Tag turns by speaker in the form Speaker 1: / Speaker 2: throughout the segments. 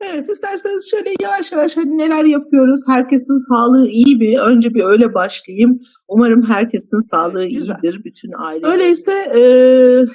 Speaker 1: Evet, isterseniz şöyle yavaş yavaş hani neler yapıyoruz? Herkesin sağlığı iyi mi? Önce bir öyle başlayayım. Umarım herkesin sağlığı
Speaker 2: Güzel.
Speaker 1: iyidir, bütün aile. Öyleyse e,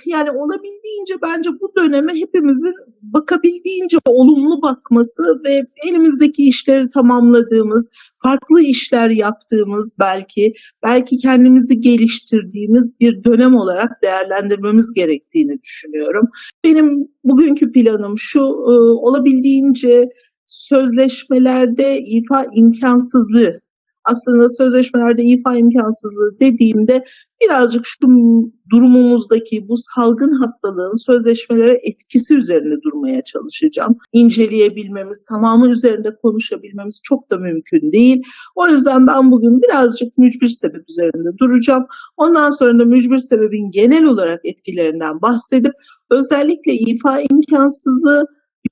Speaker 1: yani olabildiğince bence bu döneme hepimizin bakabildiğince olumlu bakması ve elimizdeki işleri tamamladığımız, farklı işler yaptığımız belki, belki kendimizi geliştirdiğimiz bir dönem olarak değerlendirmemiz gerektiğini düşünüyorum. Benim bugünkü planım şu, e, olabildiğince sözleşmelerde ifa imkansızlığı, aslında sözleşmelerde ifa imkansızlığı dediğimde birazcık şu durumumuzdaki bu salgın hastalığın sözleşmelere etkisi üzerine durmaya çalışacağım. İnceleyebilmemiz, tamamı üzerinde konuşabilmemiz çok da mümkün değil. O yüzden ben bugün birazcık mücbir sebep üzerinde duracağım. Ondan sonra da mücbir sebebin genel olarak etkilerinden bahsedip özellikle ifa imkansızlığı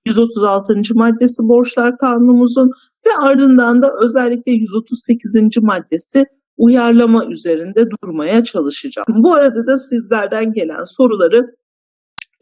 Speaker 1: 136. maddesi borçlar kanunumuzun ve ardından da özellikle 138. maddesi uyarlama üzerinde durmaya çalışacağım. Bu arada da sizlerden gelen soruları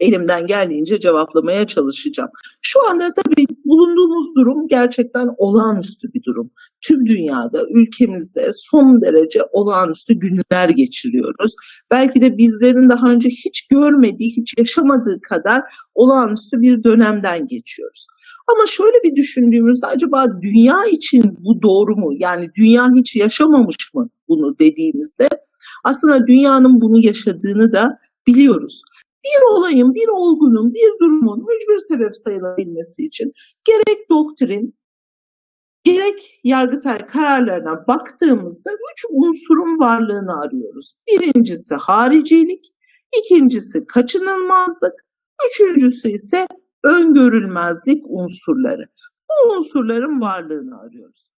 Speaker 1: elimden geldiğince cevaplamaya çalışacağım. Şu anda tabii bulunduğumuz durum gerçekten olağanüstü bir durum. Tüm dünyada, ülkemizde son derece olağanüstü günler geçiriyoruz. Belki de bizlerin daha önce hiç görmediği, hiç yaşamadığı kadar olağanüstü bir dönemden geçiyoruz. Ama şöyle bir düşündüğümüzde acaba dünya için bu doğru mu? Yani dünya hiç yaşamamış mı bunu dediğimizde aslında dünyanın bunu yaşadığını da biliyoruz bir olayın, bir olgunun, bir durumun mücbir sebep sayılabilmesi için gerek doktrin, gerek yargıtay kararlarına baktığımızda üç unsurun varlığını arıyoruz. Birincisi haricilik, ikincisi kaçınılmazlık, üçüncüsü ise öngörülmezlik unsurları. Bu unsurların varlığını arıyoruz.